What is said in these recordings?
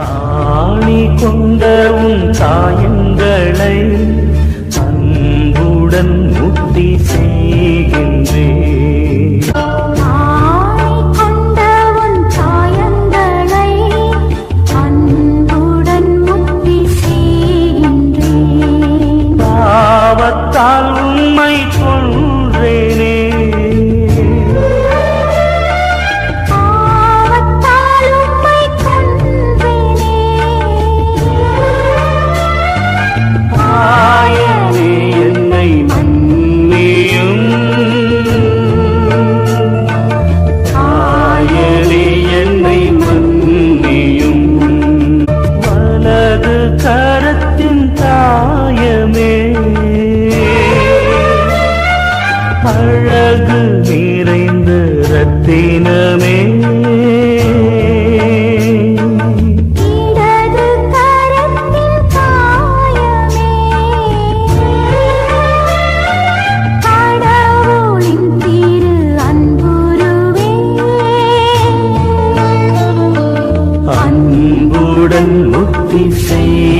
ஆணி கொண்ட உன் காயங்களை அன்புடன் முத்தி செய்கின்றேன். பாவத்தால் உம்மை கொன்றேனே. அழகு நிறைந்த ரத்தினமே. அன்புடன் முக்தி செய்கின்றேன்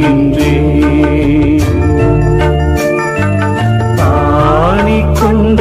செய்கின்றேன் ஆணிக்கொண்ட